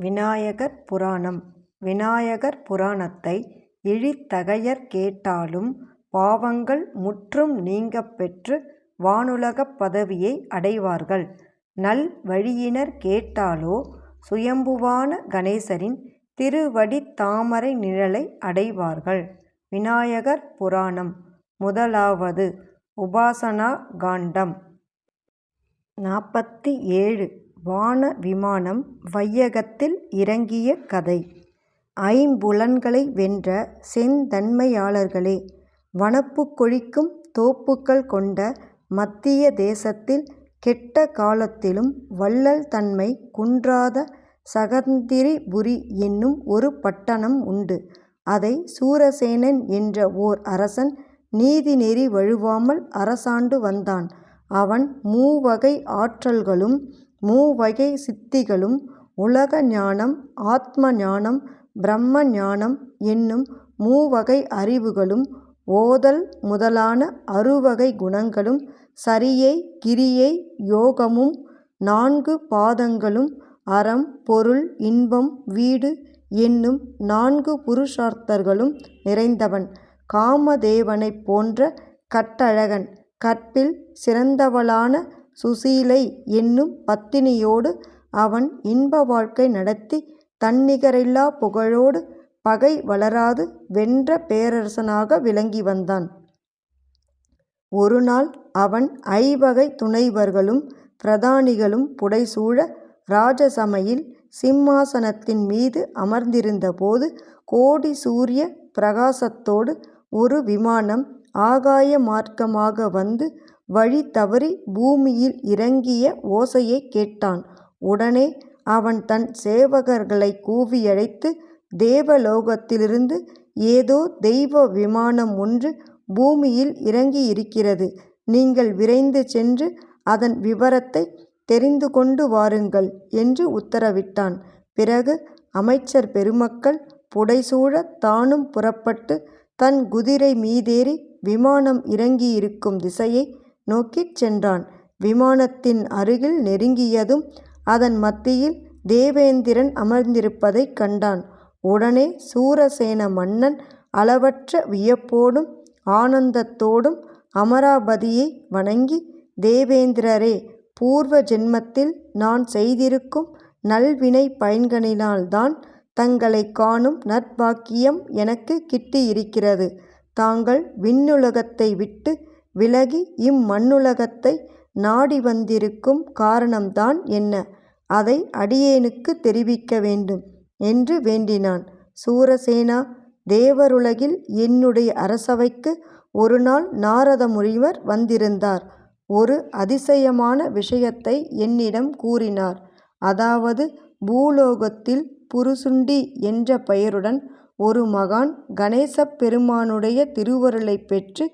விநாயகர் புராணம் விநாயகர் புராணத்தை இழித்தகையர் கேட்டாலும் பாவங்கள் முற்றும் நீங்கப் பெற்று வானுலகப் பதவியை அடைவார்கள். நல் வழியினர் கேட்டாலோ சுயம்புவான கணேசரின் திருவடித் தாமரை நிழலை அடைவார்கள். விநாயகர் புராணம் முதலாவது உபாசனா காண்டம் நாற்பத்தி ஏழு வான விமானம் வையகத்தில் இறங்கிய கதை ஐம்புலன்களை வென்ற செந்தன்மையாளர்களே! வனப்பு கொழிக்கும் தோப்புக்கள் கொண்ட மத்திய தேசத்தில் கெட்ட காலத்திலும் வள்ளல் தன்மை குன்றாத சகந்திரிபுரி என்னும் ஒரு பட்டணம் உண்டு. அதை சூரசேனன் என்ற ஓர் அரசன் நீதிநெறி வழுவாமல் அரசாண்டு வந்தான். அவன் மூவகை ஆற்றல்களும் மூவகை சித்திகளும் உலக ஞானம் ஆத்ம ஞானம் பிரம்ம ஞானம் என்னும் மூவகை அறிவுகளும் ஓதல் முதலான அறுவகை குணங்களும் சரியை கிரியை யோகமும் நான்கு பாதங்களும் அறம் பொருள் இன்பம் வீடு என்னும் நான்கு புருஷார்த்தர்களும் நிறைந்தவன். காமதேவனைப் போன்ற கட்டழகன். கற்பில் சிறந்தவளான சுசீலை என்னும் பத்தினியோடு அவன் இன்ப வாழ்க்கை நடத்தி தன்னிகரில்லா புகழோடு பகை வளராது வென்ற பேரரசனாக விளங்கி வந்தான். ஒருநாள் அவன் ஐவகை துணைவர்களும் பிரதானிகளும் புடைசூழ ராஜசபையில் சிம்மாசனத்தின் மீது அமர்ந்திருந்தபோது கோடி சூரிய பிரகாசத்தோடு ஒரு விமானம் ஆகாய மார்க்கமாக வந்து வழி தவறி பூமியில் இறங்கிய ஓசையைக் கேட்டான். உடனே அவன் தன் சேவகர்களை கூவியழைத்து தேவலோகத்திலிருந்து ஏதோ தெய்வ விமானம் ஒன்று பூமியில் இறங்கி இருக்கிறது நீங்கள் விரைந்து சென்று அதன் விவரத்தை தெரிந்து கொண்டு வாருங்கள் என்று உத்தரவிட்டான். பிறகு அமைச்சர் பெருமக்கள் புடைசூழ தானும் புறப்பட்டு தன் குதிரை மீதேறி விமானம் இறங்கியிருக்கும் திசையை நோக்கிச் சென்றான். விமானத்தின் அருகில் நெருங்கியதும் அதன் மத்தியில் தேவேந்திரன் அமர்ந்திருப்பதைக் கண்டான். உடனே சூரசேன மன்னன் அளவற்ற வியப்போடும் ஆனந்தத்தோடும் அமராபதியை வணங்கி தேவேந்திரரே பூர்வ ஜென்மத்தில் நான் செய்திருக்கும் நல்வினை பயன்களினால்தான் தங்களை காணும் நற்பாக்கியம் எனக்கு கிட்டியிருக்கிறது. தாங்கள் விண்ணுலகத்தை விட்டு விலகி இம்மண்ணுலகத்தை நாடி வந்திருக்கும் காரணம்தான் என்ன? அதை அடியேனுக்கு தெரிவிக்க வேண்டும் என்று வேண்டினான். சூரசேனா தேவருலகில் என்னுடைய அரசவைக்கு ஒருநாள் நாரத முனிவர் வந்திருந்தார். ஒரு அதிசயமான விஷயத்தை என்னிடம் கூறினார். அதாவது பூலோகத்தில் புருசுண்டி என்ற பெயருடன் ஒரு மகான் கணேசப் பெருமானுடைய திருவருளைப் பெற்று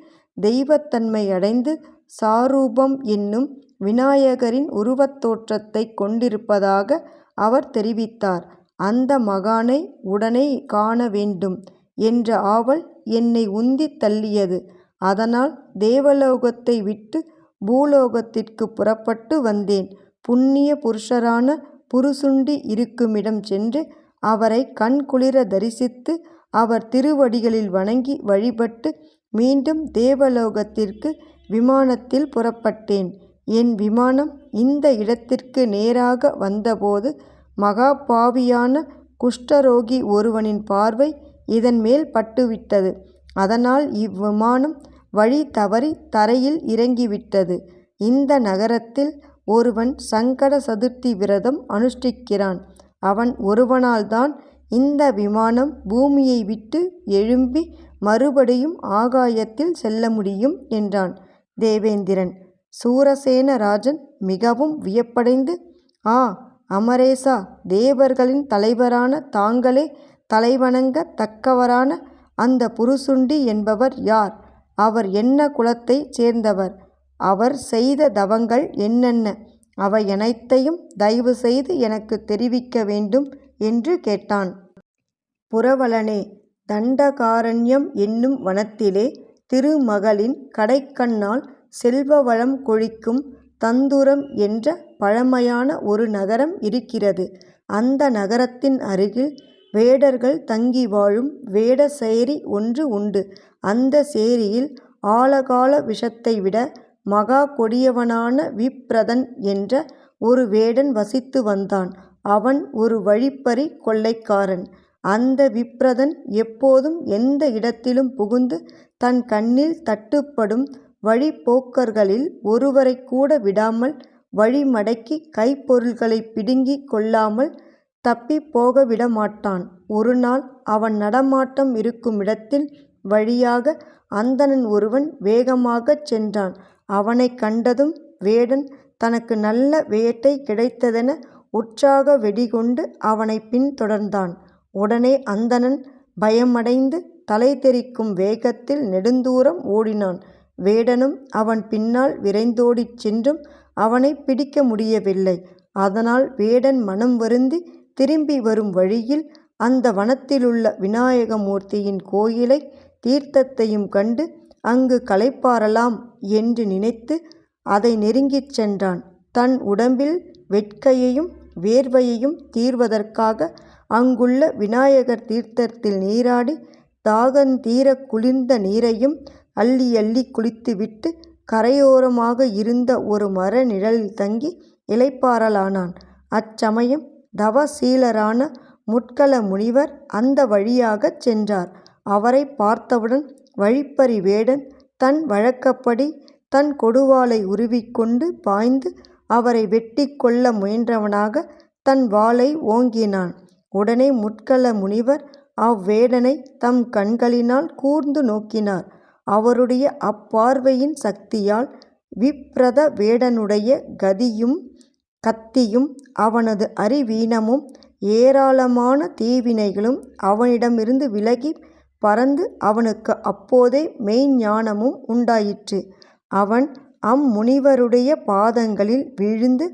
தெய்வத்தன்மை அடைந்து சாரூபம் என்னும் விநாயகரின் உருவத் தோற்றத்தைக் கொண்டிருப்பதாக அவர் தெரிவித்தார். அந்த மகானை உடனே காண வேண்டும் என்ற ஆவல் என்னை உந்தித் தள்ளியது. அதனால் தேவலோகத்தை விட்டு பூலோகத்திற்கு புறப்பட்டு வந்தேன். புண்ணிய புருஷரான புருசுண்டி இருக்குமிடம் சென்று அவரை கண்குளிர தரிசித்து அவர் திருவடிகளில் வணங்கி வழிபட்டு மீண்டும் தேவலோகத்திற்கு விமானத்தில் புறப்பட்டேன். என் விமானம் இந்த இடத்திற்கு நேராக வந்தபோது மகாபாவியான குஷ்டரோகி ஒருவனின் பார்வை இதன்மேல் பட்டுவிட்டது. அதனால் இவ்விமானம் வழி தவறி தரையில் இறங்கிவிட்டது. இந்த நகரத்தில் ஒருவன் சங்கட சதுர்த்தி விரதம் அனுஷ்டிக்கிறான். அவன் ஒருவனால்தான் இந்த விமானம் பூமியை விட்டு எழும்பி மறுபடியும் ஆகாயத்தில் செல்ல முடியும் என்றான். தேவேந்திரன். சூரசேன ராஜன் மிகவும் வியப்படைந்து ஆ! அமரேசா தேவர்களின் தலைவரான தாங்களே தலைவணங்க தக்கவரான அந்த புருசுண்டி என்பவர் யார்? அவர் என்ன குலத்தைச் சேர்ந்தவர்? அவர் செய்த தவங்கள் என்னென்ன? அவையனைத்தையும் தயவு செய்து எனக்கு தெரிவிக்க வேண்டும் என்று கேட்டான். புறவலனே தண்டகாரண்யம் என்னும் வனத்திலே திருமகளின் கடைக்கண்ணால் செல்வ வளம் கொழிக்கும் தந்துரம் என்ற பழமையான ஒரு நகரம் இருக்கிறது. அந்த நகரத்தின் அருகில் வேடர்கள் தங்கி வாழும் வேட சேரி ஒன்று உண்டு. அந்த சேரியில் ஆலகால விஷத்தை விட மகா கொடியவனான விப்ரதன் என்ற ஒரு வேடன் வசித்து வந்தான். அவன் ஒரு வழிப்பறி கொள்ளைக்காரன். அந்த விப்ரதன் எப்போதும் எந்த இடத்திலும் புகுந்து தன் கண்ணில் தட்டுப்படும் வழிப்போக்கர்களில் ஒருவரைக்கூட விடாமல் வழி மடக்கிக் கைப்பொருள்களைப் பிடுங்கிக் கொள்ளாமல் தப்பிப் போகவிடமாட்டான். ஒருநாள் அவன் நடமாட்டம் இருக்குமிடத்தின் வழியாக அந்தணன் ஒருவன் வேகமாகச் சென்றான். அவனை கண்டதும் வேடன் தனக்கு நல்ல வேட்டை கிடைத்ததென உற்சாக வெடிகொண்டு அவனைப் பின்தொடர்ந்தான் உடனே அந்தணன் பயமடைந்து தலைதெறிக்கும் வேகத்தில் நெடுந்தூரம் ஓடினான். வேடனும் அவன் பின்னால் விரைந்தோடிச் சென்றும் அவனை பிடிக்க முடியவில்லை. அதனால் வேடன் மனம் வருந்தி திரும்பி வரும் வழியில் அந்த வனத்திலுள்ள விநாயகமூர்த்தியின் கோயிலை தீர்த்தத்தையும் கண்டு அங்கு களைப்பாறலாம் என்று நினைத்து அதை நெருங்கிச் சென்றான். தன் உடம்பில் வெட்கையையும் வேர்வையையும் தீர்வதற்காக அங்குள்ள விநாயகர் தீர்த்தத்தில் நீராடி தாகந்தீரக் குளிர்ந்த நீரையும் அள்ளி அள்ளி குளித்துவிட்டு கரையோரமாக இருந்த ஒரு மர நிழலில் தங்கி இலைப்பாறலானான் அச்சமயம் தவசீலரான முட்கல முனிவர் அந்த வழியாகச் சென்றார். அவரைப் பார்த்தவுடன் வழிப்பறி வேடன் தன் வழக்கப்படி தன் கொடுவாளை உருவிக்கொண்டு பாய்ந்து அவரை வெட்டி கொள்ள முயன்றவனாக தன் வாளை ஓங்கினான். உடனே முட்கல முனிவர் அவ்வேடனை தம் கண்களினால் கூர்ந்து நோக்கினார். அவருடைய அப்பார்வையின் சக்தியால் விப்ரத வேடனுடைய கதியும் கத்தியும் அவனது அறிவீனமும் ஏராளமான தீவினைகளும் அவனிடமிருந்து விலகி பறந்து அவனுக்கு அப்போதே மெய்ஞ்ஞானமும் உண்டாயிற்று. அவன் அம்முனிவருடைய பாதங்களில் விழுந்து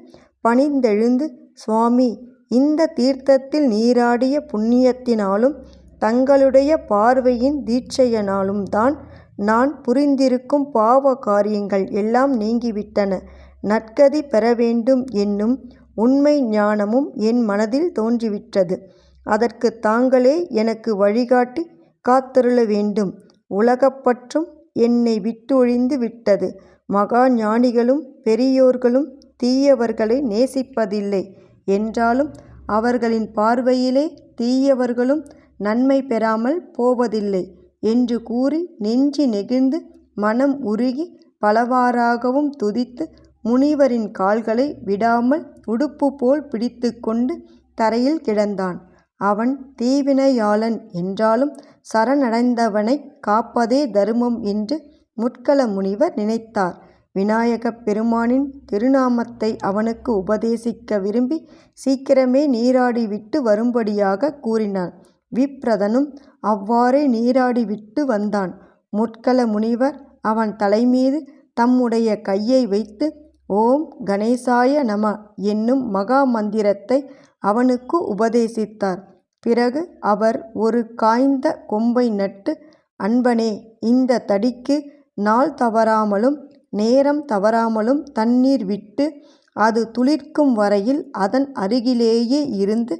பணிந்தெழுந்து சுவாமி இந்த தீர்த்தத்தில் நீராடிய புண்ணியத்தினாலும் தங்களுடைய பார்வையின் தீட்சையினாலும்தான் நான் புரிந்திருக்கும் பாவ காரியங்கள் எல்லாம் நீங்கிவிட்டன. நற்கதி பெற வேண்டும் என்னும் உண்மை ஞானமும் என் மனதில் தோன்றிவிட்டது. அதற்குத் தாங்களே எனக்கு வழிகாட்டி காத்தருள வேண்டும். உலகப்பற்றும் என்னை விட்டொழிந்து விட்டது. மகா ஞானிகளும் பெரியோர்களும் தீயவர்களை நேசிப்பதில்லை என்றாலும் அவர்களின் பார்வையிலே தீயவர்களும் நன்மை பெறாமல் போவதில்லை என்று கூறி நெஞ்சு நெகிழ்ந்து மனம் உருகி பலவாறாகவும் துதித்து முனிவரின் கால்களை விடாமல் உடுப்பு போல் பிடித்துக்கொண்டு தரையில் கிடந்தான். அவன் தீவினையாளன் என்றாலும் சரணடைந்தவனைக் காப்பதே தருமம் என்று முட்கல முனிவர் நினைத்தார். விநாயகப் பெருமானின் திருநாமத்தை அவனுக்கு உபதேசிக்க விரும்பி சீக்கிரமே நீராடிவிட்டு வரும்படியாக கூறினான் விப்ரதனும் அவ்வாறே நீராடிவிட்டு வந்தான். முட்கல முனிவர் அவன் தலைமீது தம்முடைய கையை வைத்து ஓம் கணேசாய நம என்னும் மகா மந்திரத்தை அவனுக்கு உபதேசித்தார். பிறகு அவர் ஒரு காய்ந்த கொம்பை நட்டு அன்பனே இந்த தடிக்கு நாள் தவறாமலும் நேரம் தவறாமலும் தண்ணீர் விட்டு அது துளிர்க்கும் வரையில் அதன் அருகிலேயே இருந்து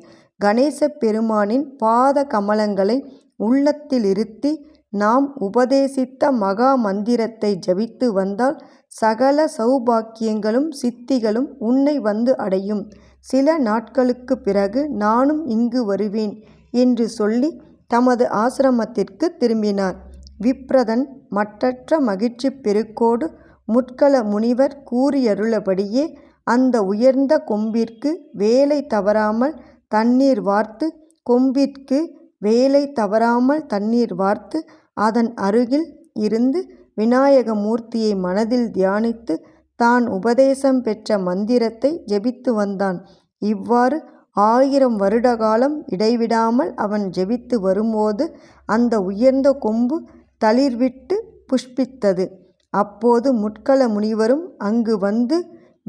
கணேச பெருமானின் பாத கமலங்களை உள்ளத்திலிருத்தி நாம் உபதேசித்த மகா மந்திரத்தை ஜபித்து வந்தால் சகல சௌபாக்கியங்களும் சித்திகளும் உன்னை வந்து அடையும். சில நாட்களுக்குப் பிறகு நானும் இங்கு வருவேன் என்று சொல்லி தமது ஆசிரமத்திற்கு திரும்பினார். விப்ரதன் மற்றற்ற மகிழ்ச்சி பெருக்கோடு முட்கல முனிவர் கூறியருளபடியே அந்த உயர்ந்த கொம்பிற்கு வேலை தவறாமல் தண்ணீர் வார்த்து கொம்பிற்கு வேலை தவறாமல் தண்ணீர் வார்த்து அதன் அருகில் இருந்து விநாயக மூர்த்தியை மனதில் தியானித்து தான் உபதேசம் பெற்ற மந்திரத்தை ஜெபித்து வந்தான். இவ்வாறு ஆயிரம் வருட காலம் இடைவிடாமல் அவன் ஜெபித்து வரும்போது அந்த உயர்ந்த கொம்பு தளிர்விட்டுப் புஷ்பித்தது. அப்போது முட்கல முனிவரும் அங்கு வந்து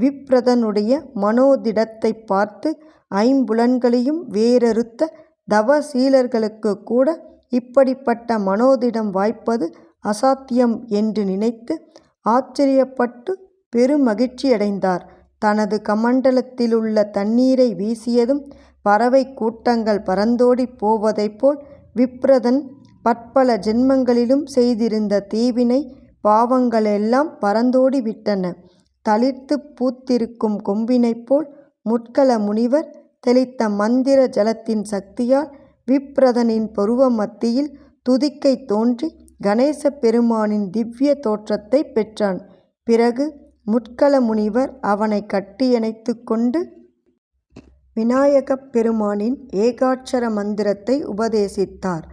விப்ரதனுடைய மனோதிடத்தை பார்த்து ஐம்புலன்களையும் வேரறுத்த தவசீலர்களுக்குக்கூட இப்படிப்பட்ட மனோதிடம் வாய்ப்பது அசாத்தியம் என்று நினைத்து ஆச்சரியப்பட்டு பெருமகிழ்ச்சியடைந்தார். தனது கமண்டலத்திலுள்ள தண்ணீரை வீசியதும் பறவைக் கூட்டங்கள் பறந்தோடி போவதைப் போல் விப்ரதன் பற்பல ஜென்மங்களிலும் செய்திருந்த தீவினை பாவங்களெல்லாம் பறந்தோடி விட்டன. தளிர்த்துப் பூத்திருக்கும் கொம்பினைப் போல் முட்கல முனிவர் தெளித்த மந்திர ஜலத்தின் சக்தியால் விப்ரதனின் பருவ மத்தியில் துதிக்கை தோன்றி கணேசப் பெருமானின் திவ்ய தோற்றத்தைப் பெற்றான். பிறகு முட்கல முனிவர் அவனை கட்டியணைத்து கொண்டு விநாயகப் பெருமானின் ஏகாட்சர மந்திரத்தை உபதேசித்தார்.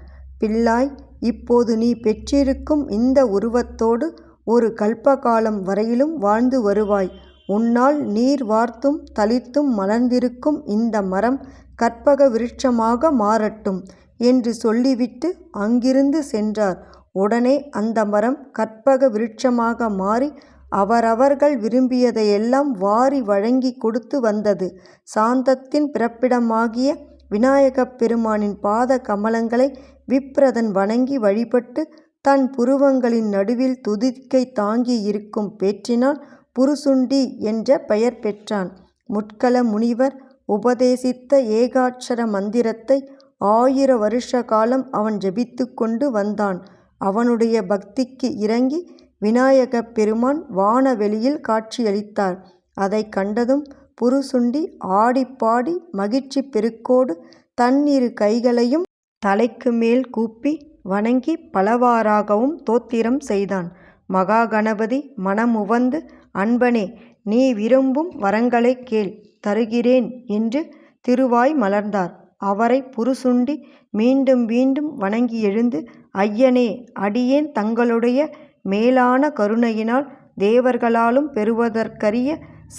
பிள்ளாய் இப்போது நீ பெற்றிருக்கும் இந்த உருவத்தோடு ஒரு கல்பகாலம் வரையிலும் வாழ்ந்து வருவாய். உன்னால் நீர் வார்த்தும் தளிர்த்தும் மலர்ந்திருக்கும் இந்த மரம் கற்பக விருட்சமாக மாறட்டும் என்று சொல்லிவிட்டு அங்கிருந்து சென்றார். உடனே அந்த மரம் கற்பக விருட்சமாக மாறி அவரவர்கள் விரும்பியதையெல்லாம் வாரி வழங்கிக் கொடுத்து வந்தது. சாந்தத்தின் பிறப்பிடமாகிய விநாயகப் பெருமானின் பாத கமலங்களை விப்ரதன் வணங்கி வழிபட்டு தன் புருவங்களின் நடுவில் துதிக்கை தாங்கி இருக்கும் பேற்றினால் புருசுண்டி என்ற பெயர் பெற்றான். முட்கல முனிவர் உபதேசித்த ஏகாட்சர மந்திரத்தை ஆயிர வருஷ காலம் அவன் ஜபித்து கொண்டு வந்தான். அவனுடைய பக்திக்கு இறங்கி விநாயகப் பெருமான் வானவெளியில் காட்சியளித்தார். அதை கண்டதும் புருசுண்டி ஆடிப்பாடி மகிழ்ச்சி பெருக்கோடு தன்னிரு கைகளையும் தலைக்கு மேல் கூப்பி வணங்கிப் பலவாறாகவும் தோத்திரம் செய்தான். மகாகணபதி மனமுவந்து அன்பனே நீ விரும்பும் வரங்களைக் கேள் தருகிறேன் என்று திருவாய் மலர்ந்தார். அவரை புருசுண்டி மீண்டும் மீண்டும் வணங்கி எழுந்து ஐயனே அடியேன் தங்களுடைய மேலான கருணையினால் தேவர்களாலும் பெறுவதற்கரிய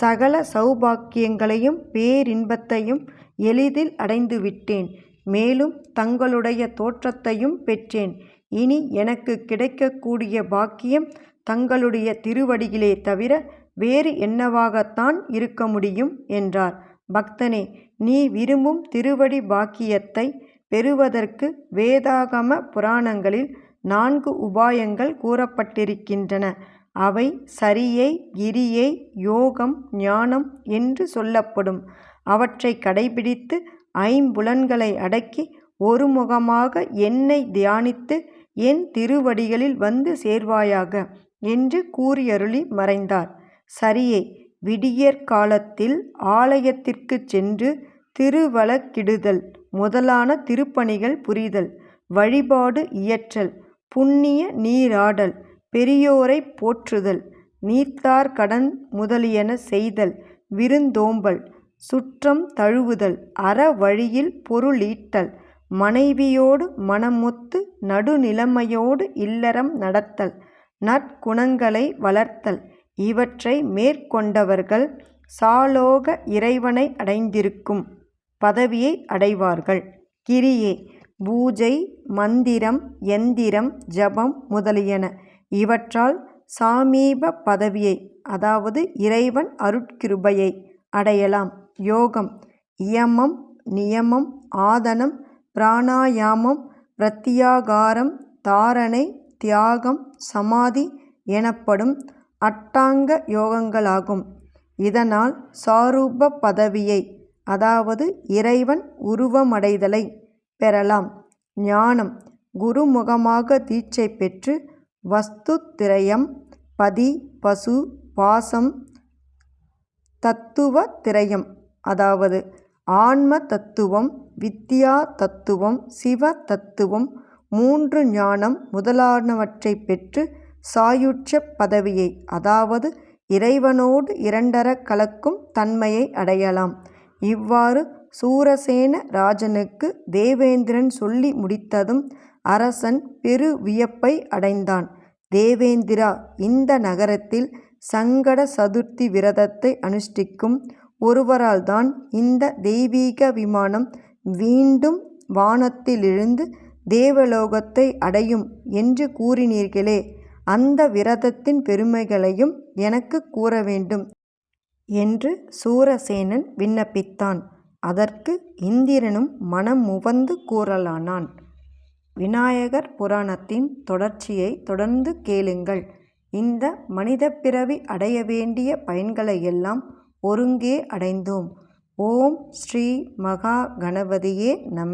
சகல சௌபாக்கியங்களையும் பேரின்பத்தையும் எளிதில் அடைந்துவிட்டேன். மேலும் தங்களுடைய தோற்றத்தையும் பெற்றேன். இனி எனக்கு கிடைக்கக்கூடிய பாக்கியம் தங்களுடைய திருவடிகளே தவிர வேறு என்னவாகத்தான் இருக்க முடியும்? என்றார். பக்தனே நீ விரும்பும் திருவடி பாக்கியத்தை பெறுவதற்கு வேதாகம புராணங்களில் நான்கு உபாயங்கள் கூறப்பட்டிருக்கின்றன. அவை சரியை கிரியை யோகம் ஞானம் என்று சொல்லப்படும். அவற்றை கடைப்பிடித்து ஐம்புலன்களை அடக்கி ஒருமுகமாக என்னை தியானித்து என் திருவடிகளில் வந்து சேர்வாயாக என்று கூறியருளி மறைந்தார். சரியை விடியற்காலத்தில் ஆலயத்திற்குச் சென்று திருவளக்கிடுதல் முதலான திருப்பணிகள் புரிதல் வழிபாடு இயற்றல் புண்ணிய நீராடல் பெரியோரைப் போற்றுதல் நீத்தார் கடன் முதலியன செய்தல் விருந்தோம்பல் சுற்றம் தழுவுதல் அறவழியில் பொருளீட்டல் மனைவியோடு மனமொத்து நடுநிலைமையோடு இல்லறம் நடத்தல் நற்குணங்களை வளர்த்தல் இவற்றை மேற்கொண்டவர்கள் சாலோக இறைவனை அடைந்திருக்கும் பதவியை அடைவார்கள். கிரியே பூஜை மந்திரம் எந்திரம் ஜபம் முதலியன. இவற்றால் சாமீப பதவியை அதாவது இறைவன் அருட்கிருபையை அடையலாம். யோகம் இயமம் நியமம் ஆதனம் பிராணாயாமம் பிரத்தியாகாரம் தாரணை தியாகம் சமாதி எனப்படும் அட்டாங்க யோகங்களாகும். இதனால் சாரூப பதவியை அதாவது இறைவன் உருவமடைதலை பெறலாம். ஞானம் குருமுகமாக தீட்சை பெற்று வஸ்து திரயம் பதி பசு பாசம் தத்துவ திரயம் அதாவது ஆன்ம தத்துவம் வித்யா தத்துவம் சிவ தத்துவம் மூன்று ஞானம் முதலானவற்றைப் பெற்று சாயுட்ச பதவியை அதாவது இறைவனோடு இரண்டர கலக்கும் தன்மையை அடையலாம். இவ்வாறு சூரசேன ராஜனுக்கு தேவேந்திரன் சொல்லி முடித்ததும் அரசன் பெரு வியப்பை அடைந்தான். தேவேந்திரா இந்த நகரத்தில் சங்கட சதுர்த்தி விரதத்தை அனுஷ்டிக்கும் ஒருவரால்தான் இந்த தெய்வீக விமானம் மீண்டும் வானத்திலிருந்து தேவலோகத்தை அடையும் என்று கூறினீர்களே அந்த விரதத்தின் பெருமைகளையும் எனக்குக் கூறவேண்டும். என்று சூரசேனன் விண்ணப்பித்தான். அதற்கு இந்திரனும் மனம் முவந்து கூறலானான். விநாயகர் புராணத்தின் தொடர்ச்சியைத் தொடர்ந்து கேளுங்கள். இந்த மனிதப் பிறவி அடைய வேண்டிய பயன்களையெல்லாம் ஒருங்கே அடைந்தோம். ஓம் ஸ்ரீ மகா கணபதியே நம